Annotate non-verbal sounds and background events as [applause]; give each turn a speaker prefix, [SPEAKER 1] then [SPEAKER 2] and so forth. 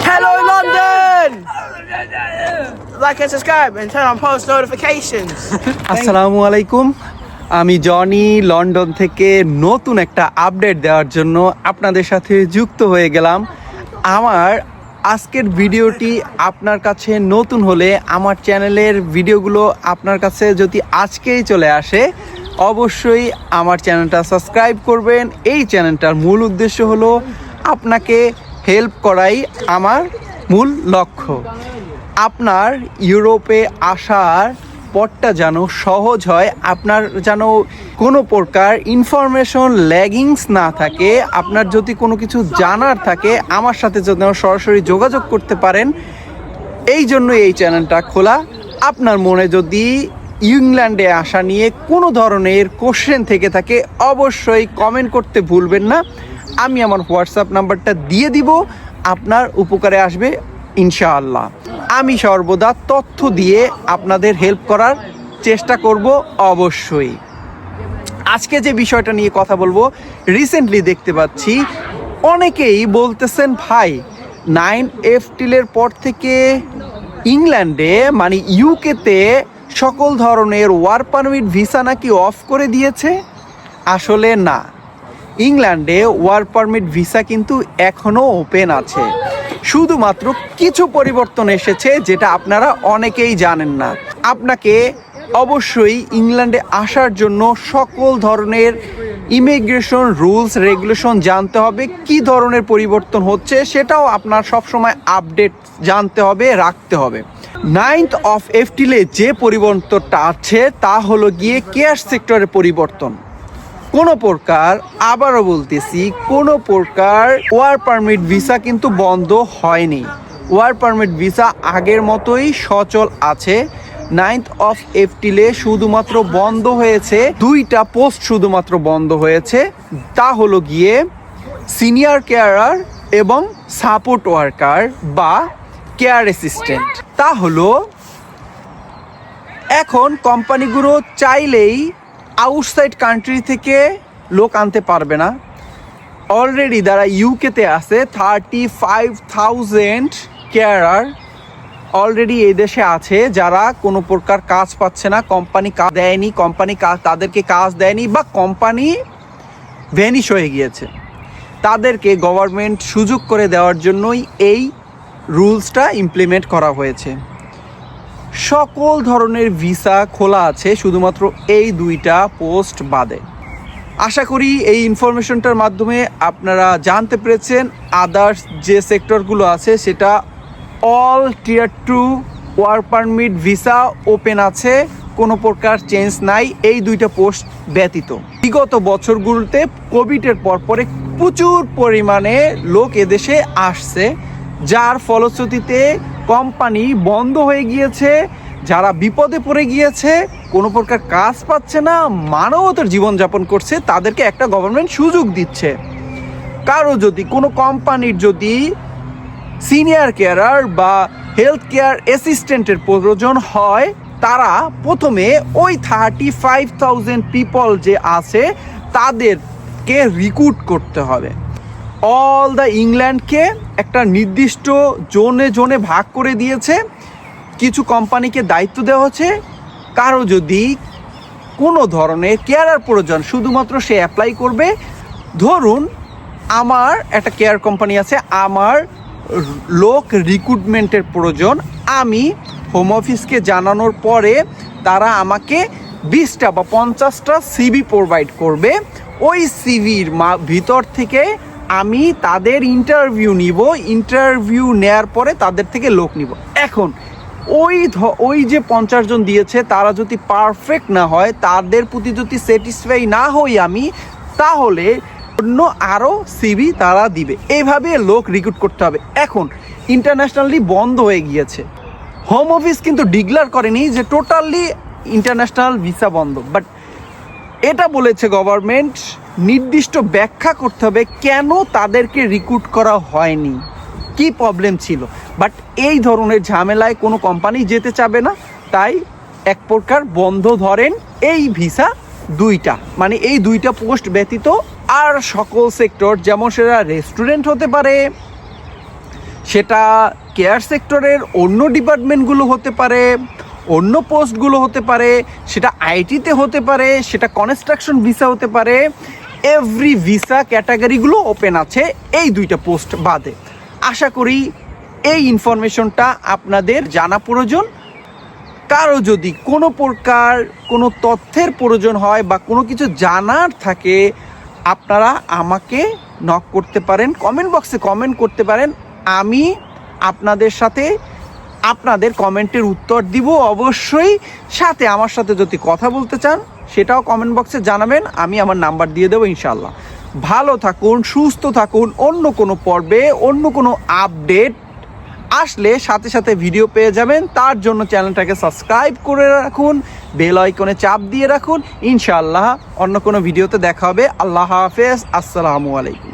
[SPEAKER 1] Hello, London! Like and subscribe and turn on post notifications. [laughs]
[SPEAKER 2] আসসালামু আলাইকুম আমি Johnny London থেকে নতুন একটা আপডেট দেওয়ার জন্য আপনাদের সাথে যুক্ত হয়ে গেলাম আমার আজকের ভিডিওটি আপনার কাছে নতুন হলে আমার চ্যানেলের ভিডিওগুলো আপনার কাছে যদি আজকেই চলে আসে, অবশ্যই আমার চ্যানেলটা সাবস্ক্রাইব করবেন এই চ্যানেলটার মূল উদ্দেশ্য হলো আপনাকে হেল্প করাই আমার মূল লক্ষ্য। আপনার ইউরোপে আসার পথটা যেন সহজ হয়, আপনার যেন কোনো প্রকার ইনফরমেশন ল্যাগিংস না থাকে, আপনার যদি কোনো কিছু জানার থাকে, আমার সাথে যেন সরাসরি যোগাযোগ করতে পারেন। এই জন্য এই চ্যানেলটা খোলা। আপনার মনে যদি ইংল্যান্ডে আসা নিয়ে কোনো ধরনের কোশ্চেন থেকে থাকে, অবশ্যই কমেন্ট করতে ভুলবেন না। আমি আমার হোয়াটসঅ্যাপ নাম্বারটা দিয়ে দিব, আপনার উপকারে আসবে, ইনশাআল্লাহ। আমি সর্বদা তথ্য দিয়ে আপনাদের হেল্প করার চেষ্টা করব অবশ্যই। আজকে যে বিষয়টা নিয়ে কথা বলব রিসেন্টলি দেখতে পাচ্ছি, অনেকেই বলতেছেন, ভাই নাইন এপ্রিলের পর থেকে ইংল্যান্ডে মানে ইউকেতে সকল ধরনের ওয়ার পারমিট ভিসা নাকি অফ করে দিয়েছে? আসলে না। ইংল্যান্ডে ওয়ার পারমিট ভিসা কিন্তু এখনও ওপেন আছে। শুধুমাত্র কিছু পরিবর্তন এসেছে যেটা আপনারা অনেকেই জানেন না। আপনাকে অবশ্যই ইংল্যান্ডে আসার জন্য সকল ধরনের ইমিগ্রেশন রুলস, রেগুলেশন জানতে হবে, কি ধরনের পরিবর্তন হচ্ছে সেটাও আপনার সবসময় আপডেট জানতে হবে, রাখতে হবে। নাইনথ অফ এপ্রিলে যে পরিবর্তনটা আছে তা হলো গিয়ে কেয়ার সেক্টরের পরিবর্তন। কোনো প্রকার, আবারও বলতেছি, কোনো প্রকার ওয়ার পারমিট ভিসা কিন্তু বন্ধ হয়নি। ওয়ার পারমিট ভিসা আগের মতোই সচল আছে। নাইনথ অফ এপ্রিলে শুধুমাত্র বন্ধ হয়েছে, দুইটা পোস্ট শুধুমাত্র বন্ধ হয়েছে। তা হলো গিয়ে সিনিয়র কেয়ারার এবং সাপোর্ট ওয়ার্কার বা কেয়ার অ্যাসিস্ট্যান্ট। তা হলো, এখন কোম্পানিগুলো চাইলেই আউটসাইড কান্ট্রি থেকে লোক আনতে পারবে না। অলরেডি যারা ইউকেতে আছে thirty five thousand carer already এই দেশে আছে, যারা কোনো প্রকার কাজ পাচ্ছে না কোম্পানি কাজ দেয়নি কোম্পানি কাজ তাদেরকে কাজ দেয়নি বা কোম্পানি ভ্যানিশ হয়ে গিয়েছে। তাদেরকে গভর্নমেন্ট সুযোগ করে দেওয়ার জন্যই এই রুলসটা ইমপ্লিমেন্ট করা হয়েছে। সকল ধরনের ভিসা খোলা আছে, শুধুমাত্র এই দুইটা পোস্ট বাদে। আশা করি এই ইনফরমেশনটার মাধ্যমে আপনারা জানতে পেরেছেন আদার্স যে সেক্টরগুলো আছে, সেটা all tier two work permit visa open আছে, কোনো প্রকার চেঞ্জ নাই, এই দুইটা পোস্ট ব্যতীত। বিগত বছরগুলোতে কোভিডের পরপরে প্রচুর পরিমাণে লোক এদেশে আসছে, যার ফলশ্রুতিতে কোম্পানি বন্ধ হয়ে গিয়েছে, যারা বিপদে পড়ে গিয়েছে, কোনো প্রকার কাজ পাচ্ছে না, মানবতার জীবনযাপন করছে, তাদেরকে একটা গভর্নমেন্ট সুযোগ দিচ্ছে। কারও যদি, কোনো কোম্পানির যদি সিনিয়র কেয়ারার বা হেলথ কেয়ার অ্যাসিস্ট্যান্টের প্রয়োজন হয়, তারা প্রথমে ওই থার্টি ফাইভ থাউজেন্ড পিপল যে আছে, তাদেরকে রিক্রুট করতে হবে। অল দ্য ইংল্যান্ডকে একটা নির্দিষ্ট জোনে জোনে ভাগ করে দিয়েছে। কিছু কোম্পানিকে দায়িত্ব দেওয়া হচ্ছে। কারও যদি কোনো ধরনের কেয়ারার প্রয়োজন শুধুমাত্র সে অ্যাপ্লাই করবে। ধরুন, আমার একটা কেয়ার কোম্পানি আছে, আমার লোক রিক্রুটমেন্টের প্রয়োজন। আমি হোম অফিসকে জানানোর পরে তারা আমাকে বিশটা বা পঞ্চাশটা সিবি প্রোভাইড করবে। ওই সিভির মা ভিতর থেকে আমি তাদের ইন্টারভিউ নিব ইন্টারভিউ নেয়ার পরে তাদের থেকে লোক নিব। এখন, ওই ওই যে পঞ্চাশ জন দিয়েছে, তারা যদি পারফেক্ট না হয়, তাদের প্রতি যদি স্যাটিসফাই না হই আমি, তাহলে অন্য আরও সিবি তারা দিবে। এইভাবে লোক রিক্রুট করতে হবে। এখন ইন্টারন্যাশনালি বন্ধ হয়ে গিয়েছে। হোম অফিস কিন্তু ডিক্লার করেনি যে টোটালি ইন্টারন্যাশনাল ভিসা বন্ধ। বাট এটা বলেছে গভর্নমেন্ট নির্দিষ্ট ব্যাখ্যা করতে হবে কেন তাদেরকে রিক্রুট করা হয়নি। কি প্রবলেম ছিল? বাট এই ধরনের ঝামেলায় কোনো কোম্পানি যেতে চাবে না, তাই এক প্রকার বন্ধ ধরেন এই ভিসা দুইটা। মানে এই দুইটা পোস্ট ব্যতীত আর সকল সেক্টর যেমন সেটা রেস্টুরেন্ট হতে পারে, সেটা কেয়ার সেক্টরের অন্য ডিপার্টমেন্টগুলো হতে পারে, অন্য পোস্টগুলো হতে পারে, সেটা আইটিতে হতে পারে, সেটা কনস্ট্রাকশন ভিসা হতে পারে এভরি ভিসা ক্যাটাগরিগুলো ওপেন আছে, এই দুইটা পোস্ট বাদে। আশা করি এই ইনফরমেশনটা আপনাদের জানা প্রয়োজন। কারও যদি কোনো প্রকার কোনো তথ্যের প্রয়োজন হয় বা কোনো কিছু জানার থাকে, আপনারা আমাকে নক করতে পারেন কমেন্ট বক্সে কমেন্ট করতে পারেন। আমি আপনাদের সাথে আপনাদের কমেন্টের উত্তর দিব অবশ্যই। সাথে আমার সাথে যদি কথা বলতে চান, সেটাও কমেন্ট বক্সে জানাবেন। আমি আমার নাম্বার দিয়ে দেবো ইনশাল্লাহ ভালো থাকুন, সুস্থ থাকুন। অন্য কোনো পর্বে, অন্য কোনো আপডেট আসলে সাথে সাথে ভিডিও পেয়ে যাবেন। তার জন্য চ্যানেলটাকে সাবস্ক্রাইব করে রাখুন বেল আইকনে চাপ দিয়ে রাখুন। ইনশাআল্লাহ অন্য কোনো ভিডিওতে দেখা হবে। আল্লাহ হাফেজ। আসসালামু আলাইকুম।